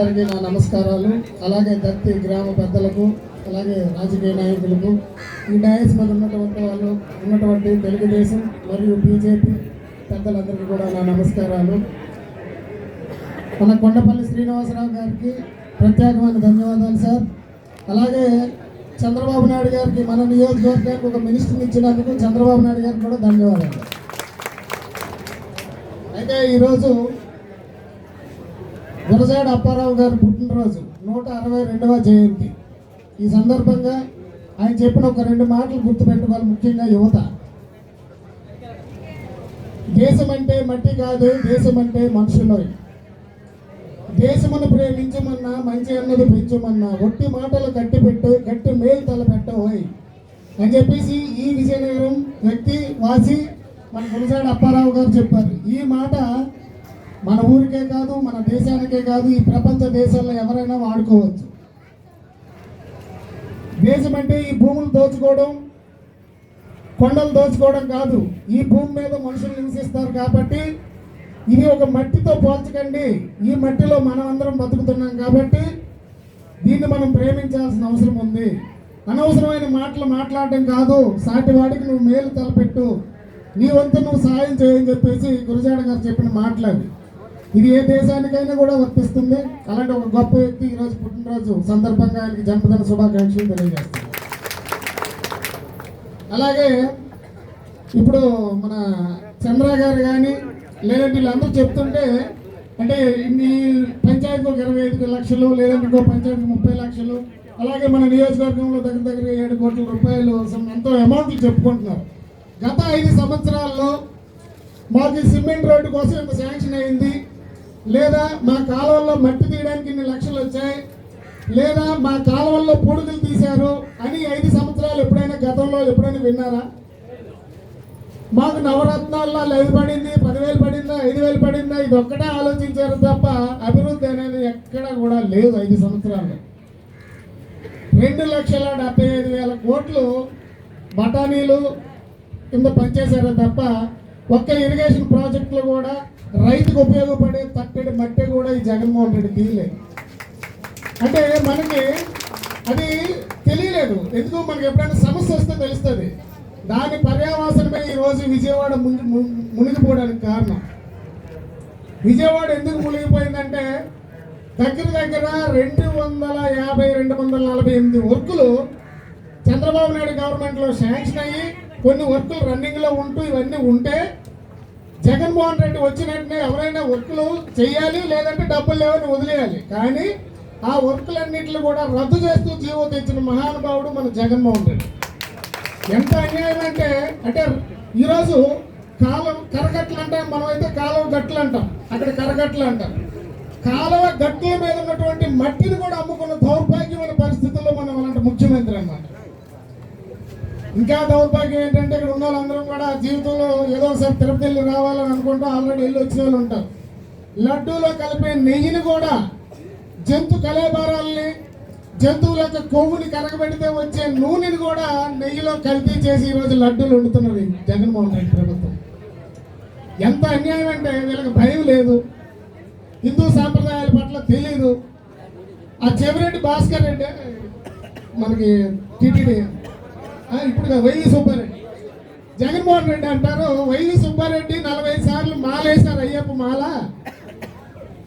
అందరికీ నా నమస్కారాలు. అలాగే దత్తి గ్రామ పెద్దలకు అలాగే రాజకీయ నాయకులకు. ఈ డయాస్ మీద ఉన్నటువంటి వాళ్ళు ఉన్నటువంటి తెలుగుదేశం మరియు బీజేపీ పెద్దలందరికీ కూడా నా నమస్కారాలు. మన కొండపల్లి శ్రీనివాసరావు గారికి ప్రత్యేకమైన ధన్యవాదాలు సార్. అలాగే చంద్రబాబు నాయుడు గారికి మన నియోజకవర్గానికి ఒక మినిస్టర్ని ఇచ్చినందుకు చంద్రబాబు నాయుడు గారికి కూడా ధన్యవాదాలు. అయితే ఈరోజు గురజాడ అప్పారావు గారి పుట్టినరోజు నూట అరవై రెండవ జయంతి. ఈ సందర్భంగా ఆయన చెప్పిన ఒక రెండు మాటలు గుర్తుపెట్టుకోవాలి ముఖ్యంగా యువత. దేశం అంటే మట్టి కాదు దేశం అంటే మనుషులు. దేశమును ప్రేమించమన్నా మంచి అన్నది పెంచమన్నా ఒట్టి మాటలు కట్టి పెట్టు గట్టి మేలు తలపెట్టబోయ్ అని చెప్పేసి ఈ విజయనగరం వ్యక్తి వాసి మన గురజాడ అప్పారావు గారు చెప్పారు. ఈ మాట మన ఊరికే కాదు మన దేశానికే కాదు ఈ ప్రపంచ దేశాల్లో ఎవరైనా వాడుకోవచ్చు. దేశం అంటే ఈ భూములు దోచుకోవడం కొండలు దోచుకోవడం కాదు. ఈ భూమి మీద మనుషులు నివసిస్తారు కాబట్టి ఇది ఒక మట్టితో పోల్చకండి. ఈ మట్టిలో మనం అందరం బతుకుతున్నాం కాబట్టి దీన్ని మనం ప్రేమించాల్సిన అవసరం ఉంది. అనవసరమైన మాటలు మాట్లాడడం కాదు. సాటి వాడికి నువ్వు మేలు తలపెట్టు. నీ వంతు నువ్వు సాయం చేయని చెప్పేసి గురజాడ గారు చెప్పిన మాటలు ఇది ఏ దేశానికైనా కూడా వర్తిస్తుంది. అలాంటి ఒక గొప్ప వ్యక్తి ఈరోజు పుట్టినరోజు సందర్భంగా ఆయనకి జన్మదిన శుభాకాంక్షలు తెలియజేస్తాను అలాగే ఇప్పుడు మన చంద్ర గారు కానీ లేదంటే వీళ్ళందరూ చెప్తుంటే అంటే ఈ పంచాయతీకి ఒక ఇరవై ఐదు లక్షలు లేదంటే ఇంకో పంచాయతీకి ముప్పై లక్షలు అలాగే మన నియోజకవర్గంలో దగ్గర దగ్గర ఏడు కోట్ల రూపాయలు ఎంతో అమౌంట్లు చెప్పుకుంటున్నారు. గత ఐదు సంవత్సరాల్లో మాకు సిమెంట్ రోడ్డు కోసం ఇంత శాంక్షన్ అయింది. లేదా మా కాలువల్లో మట్టి తీయడానికి ఇన్ని లక్షలు వచ్చాయి లేదా మా కాలువల్లో పొడుగులు తీశారు అని ఐదు సంవత్సరాలు ఎప్పుడైనా గతంలో ఎప్పుడైనా విన్నారా? మాకు నవరత్నాల్లో ఐదు పడింది పదివేలు పడిందా ఐదు వేలు పడిందా ఇది ఒక్కటే ఆలోచించారు తప్ప అభివృద్ధి అనేది ఎక్కడ కూడా లేదు ఐదు సంవత్సరాలు రెండు లక్షల డెబ్బై ఐదు వేల కోట్లు బఠానీలు కింద పనిచేశారు తప్ప ఒక్క ఇరిగేషన్ ప్రాజెక్టులు కూడా రైతుకు ఉపయోగపడే తట్టడి మట్టి కూడా ఈ జగన్మోహన్ రెడ్డి తీయలేదు అంటే మనకి అది తెలియలేదు. ఎందుకు మనకి ఎప్పుడైనా సమస్య వస్తే తెలుస్తుంది. దాని పర్యావాసనమే ఈ రోజు విజయవాడ మునిగి ము- మునిగిపోవడానికి కారణం. విజయవాడ ఎందుకు మునిగిపోయిందంటే దగ్గర దగ్గర రెండు వందల యాభై రెండు వందల నలభై ఎనిమిది వర్కులు చంద్రబాబు నాయుడు గవర్నమెంట్లో శాంక్షన్ అయ్యి కొన్ని వర్కులు రన్నింగ్లో ఉంటూ ఇవన్నీ ఉంటే జగన్మోహన్ రెడ్డి వచ్చిన వెంటనే ఎవరైనా వర్కులు చేయాలి లేదంటే డబ్బులు లేవని వదిలేయాలి. కానీ ఆ వర్కులన్నింటిని కూడా రద్దు చేస్తూ జీవో తెచ్చిన మహానుభావుడు మన జగన్మోహన్ రెడ్డి. ఎంత అన్యాయం అంటే అంటే ఈరోజు కాలం కరగట్లు అంటాం మనమైతే కాలువ గట్లు అంటాం అక్కడ కరగట్లు అంటాం కాలువ గట్ల మీద ఉన్నటువంటి మట్టిని కూడా అమ్ముకున్న ఇంకా దౌర్భాగ్యం ఏంటంటే ఇక్కడ ఉన్న వాళ్ళందరం కూడా జీవితంలో ఏదో ఒకసారి తిరుపతి వెళ్ళి రావాలని అనుకుంటూ ఆల్రెడీ వెళ్ళి వచ్చిన వాళ్ళు ఉంటారు. లడ్డూలో కలిపే నెయ్యిని కూడా జంతు కలేబారాలని జంతువుల యొక్క కొవ్వుని కరగబెడితే వచ్చే నూనెని కూడా నెయ్యిలో కల్తీ చేసి ఈరోజు లడ్డూలు వండుతున్నది జగన్మోహన్ రెడ్డి ప్రభుత్వం. ఎంత అన్యాయం అంటే వీళ్ళకి భయం లేదు. హిందూ సాంప్రదాయాల పట్ల తెలియదు ఆ చెవిరెడ్డి భాస్కర్ రెడ్డి మనకి టీటీడీ ఇప్పుడు వైవి సుబ్బారెడ్డి. జగన్మోహన్ రెడ్డి అంటారు వైవి సుబ్బారెడ్డి నలభై సార్లు మాలేశారు అయ్యప్ప మాల.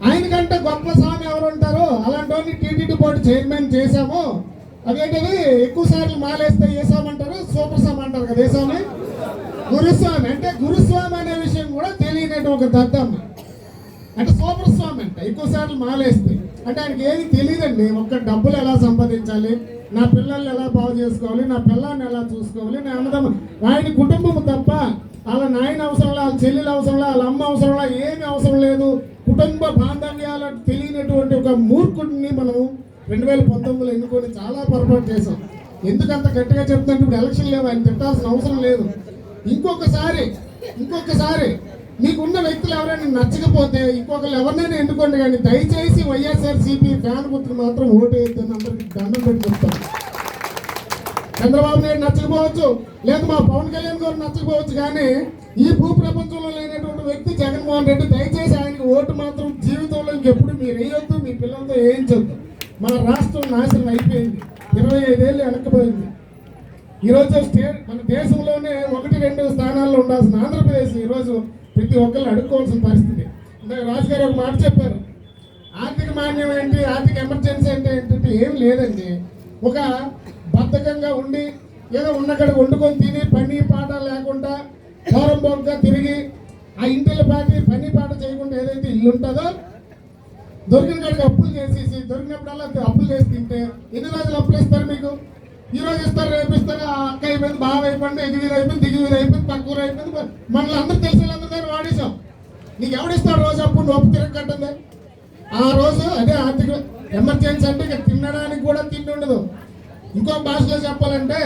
ఆయనకంటే గొప్ప స్వామి ఎవరు ఉంటారు అలాంటి వాడిని టీటీడీ బోర్డు చైర్మన్ చేశాము. అదేంటిది ఎక్కువ సార్లు మాలేస్తే ఏ స్వామి అంటారు? సూపర్ స్వామి అంటారు కదా ఏ స్వామి? గురుస్వామి. అంటే గురుస్వామి అనే విషయం కూడా తెలియనటువంటి ఒక దద్దమ్మ. అంటే సూపర్ స్వామి అంట ఎక్కువ సార్లు మాలేస్తే. అంటే ఆయనకి ఏది తెలియదండి. ఒక్క డబ్బులు ఎలా సంపాదించాలి? నా పిల్లల్ని ఎలా బాగు చేసుకోవాలి? నా పిల్లల్ని ఎలా చూసుకోవాలి? నా అన్నదమ్మ ఆయన కుటుంబం తప్ప వాళ్ళ నాయన అవసరంలా వాళ్ళ చెల్లెలు అవసరంలా వాళ్ళ అమ్మ అవసరంలా ఏమి అవసరం లేదు. కుటుంబ బాంధవ్యాలు తెలియనటువంటి ఒక మూర్ఖుడిని మనం రెండు వేల పంతొమ్మిదిలో ఎన్నుకొని చాలా పొరపాటు చేశాం. ఎందుకంత గట్టిగా చెప్తుంటే ఇప్పుడు ఎలక్షన్ లేవు ఆయన తిట్టాల్సిన అవసరం లేదు. ఇంకొకసారి ఇంకొకసారి మీకున్న వ్యక్తులు ఎవరైనా నచ్చకపోతే ఇంకొకరు ఎవరినైనా ఎన్నుకోండి కానీ దయచేసి వైఎస్ఆర్ సిపి ఫ్యాన్ గుర్తులు మాత్రం ఓటు వేయద్దని అందరికి దండం పెట్టి చెప్తాను చంద్రబాబు నాయుడు నచ్చకపోవచ్చు లేదు మా పవన్ కళ్యాణ్ గారు నచ్చకపోవచ్చు కానీ ఈ భూ ప్రపంచంలో లేనటువంటి వ్యక్తి జగన్మోహన్ రెడ్డి దయచేసి ఆయనకి ఓటు మాత్రం జీవితంలో ఇంకెప్పుడు మీరు వేయొద్దు మీ పిల్లలతో వేయించొద్దు మన రాష్ట్రం నాశనం అయిపోయింది ఇరవై ఐదేళ్ళు వెనక్కిపోయింది. ఈరోజు స్టేట్ మన దేశంలోనే ఒకటి రెండు స్థానాల్లో ఉండాల్సిన ఆంధ్రప్రదేశ్ ఈరోజు ప్రతి ఒక్కరిని అడుక్కోవాల్సిన పరిస్థితి. ఇందాక రాజుగారు ఒక మాట చెప్పారు. ఆర్థిక మాన్యం ఏంటి? ఆర్థిక ఎమర్జెన్సీ అంటే ఏంటంటే ఏం లేదండి. ఒక బద్ధకంగా ఉండి ఏదో ఉన్నక్కడ వండుకొని తిని పని పాట లేకుండా దూరం బొగ్గా తిరిగి ఆ ఇంటిలో పాటి పని పాట చేయకుండా ఏదైతే ఇల్లు ఉంటుందో దొరికిన కాడికి అప్పులు చేసేసి దొరికినప్పుడల్లా అప్పులు చేసి తింటే ఎన్ని రోజులు అప్పులు ఇస్తారు మీకు? ఈ రోజు ఇస్తారు రేపు ఇస్తారు ఆ అక్క అయిపోయింది బాగా అయిపోయింది ఎగిరి అయిపోయింది దిగువీరు అయిపోయింది తక్కువ అయిపోయింది మనల్ని అందరూ తెలిసిన వాళ్ళందరూ దగ్గర వాడేసాం నీకు ఎవడిస్తాడు రోజు అప్పుడు నువ్వు తిరగట్టుంది ఆ రోజు అదే ఆర్థిక ఎమర్జెన్సీ అంటే ఇక తినడానికి కూడా తిండి ఉండదు. ఇంకో భాషలో చెప్పాలంటే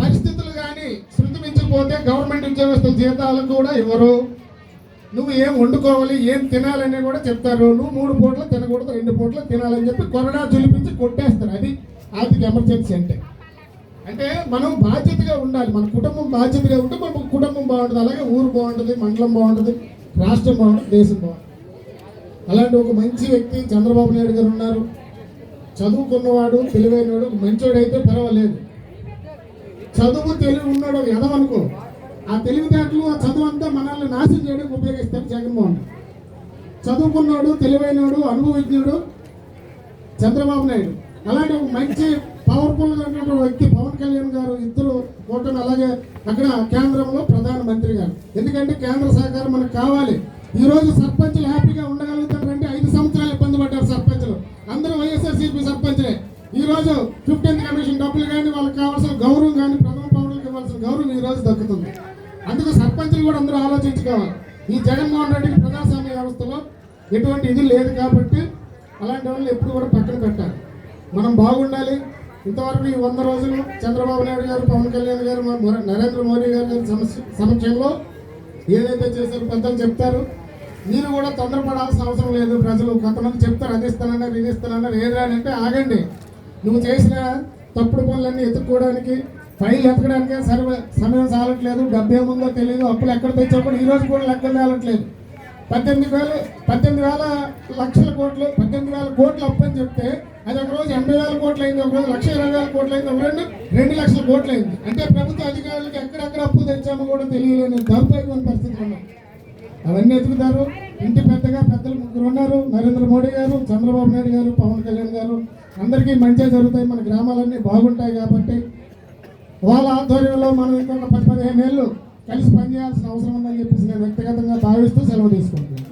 పరిస్థితులు కానీ శృతి మించిపోతే గవర్నమెంట్ ఉద్యోగస్తుల జీతాలు కూడా ఇవ్వరు. నువ్వు ఏం వండుకోవాలి ఏం తినాలని కూడా చెప్తారు. నువ్వు మూడు పూటలు తినకూడదు రెండు పూటలు తినాలని చెప్పి కొరడా జులిపించి కొట్టేస్తారు. అది ఆర్థిక ఎమర్జెన్సీ అంటే. అంటే మనం బాధ్యతగా ఉండాలి. మన కుటుంబం బాధ్యతగా ఉంటే మన కుటుంబం బాగుంటుంది. అలాగే ఊరు బాగుంటుంది మండలం బాగుంటుంది రాష్ట్రం బాగుంటుంది దేశం బాగుంటుంది. అలాంటి ఒక మంచి వ్యక్తి చంద్రబాబు నాయుడు గారు ఉన్నారు. చదువుకున్నవాడు తెలివైనవాడు మంచోడు అయితే పర్వాలేదు. చదువు తెలివి ఉన్నాడు ఎదవనుకో ఆ తెలివితేటలు ఆ చదువు అంతా మనల్ని నాశనం చేయడానికి ఉపయోగిస్తారు జగన్మోహన్. చదువుకున్నాడు తెలివైనడు అనుభవజ్ఞుడు చంద్రబాబు నాయుడు. అలాంటి మంచి పవర్ఫుల్ ఉన్నటువంటి వ్యక్తి పవన్ కళ్యాణ్ గారు ఇద్దరు కూటమి అలాగే అక్కడ కేంద్రంలో ప్రధానమంత్రి గారు. ఎందుకంటే కేంద్ర సహకారం మనకు కావాలి. ఈ రోజు సర్పంచులు హ్యాపీగా ఉండగలుగుతారంటే ఐదు సంవత్సరాలు ఇబ్బంది పడ్డారు సర్పంచులు. అందరూ వైఎస్ఆర్సీపీ సర్పంచులే. ఈ రోజు ఫిఫ్టీన్త్ కమిషన్ డబ్బులు కానీ వాళ్ళకి కావాల్సిన గౌరవం కానీ ప్రథమ పౌరులకు ఇవ్వాల్సిన గౌరవం ఈ రోజు దక్కుతుంది. అందుకు సర్పంచులు కూడా అందరూ ఆలోచించుకోవాలి. ఈ జగన్మోహన్ రెడ్డికి ప్రజాస్వామ్య వ్యవస్థలో ఎటువంటి ఇది లేదు కాబట్టి అలాంటి వాళ్ళు ఎప్పుడు కూడా పక్కన పెట్టాలి. మనం బాగుండాలి. ఇంతవరకు ఈ వంద రోజులు చంద్రబాబు నాయుడు గారు పవన్ కళ్యాణ్ గారు నరేంద్ర మోడీ గారి గారి సమస్య సమక్షంలో ఏదైతే చేశారో పెద్దలు చెప్తారు. మీరు కూడా తొందరపడాల్సిన అవసరం లేదు. ప్రజలు కొంతమంది చెప్తారు అది ఇస్తానన్నారు ఇది ఇస్తానన్నారు ఏది అంటే ఆగండి. నువ్వు చేసిన తప్పుడు పనులన్నీ ఎత్తుక్కోవడానికి ఫైల్ ఎత్తకడానికే సర్వ సమయం సాలట్లేదు డబ్బు ఏముందో తెలియదు అప్పులు ఎక్కడ తెచ్చా కూడా ఈ రోజు కూడా లెక్కలు తేలట్లేదు. పద్దెనిమిది వేలు పద్దెనిమిది వేల లక్షల కోట్లు పద్దెనిమిది వేల కోట్లు అప్పు అని చెప్తే రోజు ఎనభై వేల కోట్లు అయింది ఒకరోజు లక్ష ఇరవై వేల కోట్లు అయింది ఒక రెండు రెండు లక్షల కోట్లు అయింది అంటే ప్రభుత్వ అధికారులకు ఎక్కడెక్కడ అప్పు తెచ్చామో కూడా తెలియలేని దౌర్భాగ్యమైన పరిస్థితి ఉన్నాం అవన్నీ ఎదుగుతారు. ఇంటి పెద్దగా పెద్దలు ముగ్గురు ఉన్నారు. నరేంద్ర మోడీ గారు చంద్రబాబు నాయుడు గారు పవన్ కళ్యాణ్ గారు. అందరికీ మంచిగా జరుగుతాయి. మన గ్రామాలన్నీ బాగుంటాయి కాబట్టి వాళ్ళ ఆధ్వర్యంలో మనం ఇంకొక పది పదిహేను ఏళ్ళు కలిసి పనిచేయాల్సిన అవసరం ఉందని చెప్పేసి నేను వ్యక్తిగతంగా భావిస్తూ సెలవు తీసుకుంటున్నాను.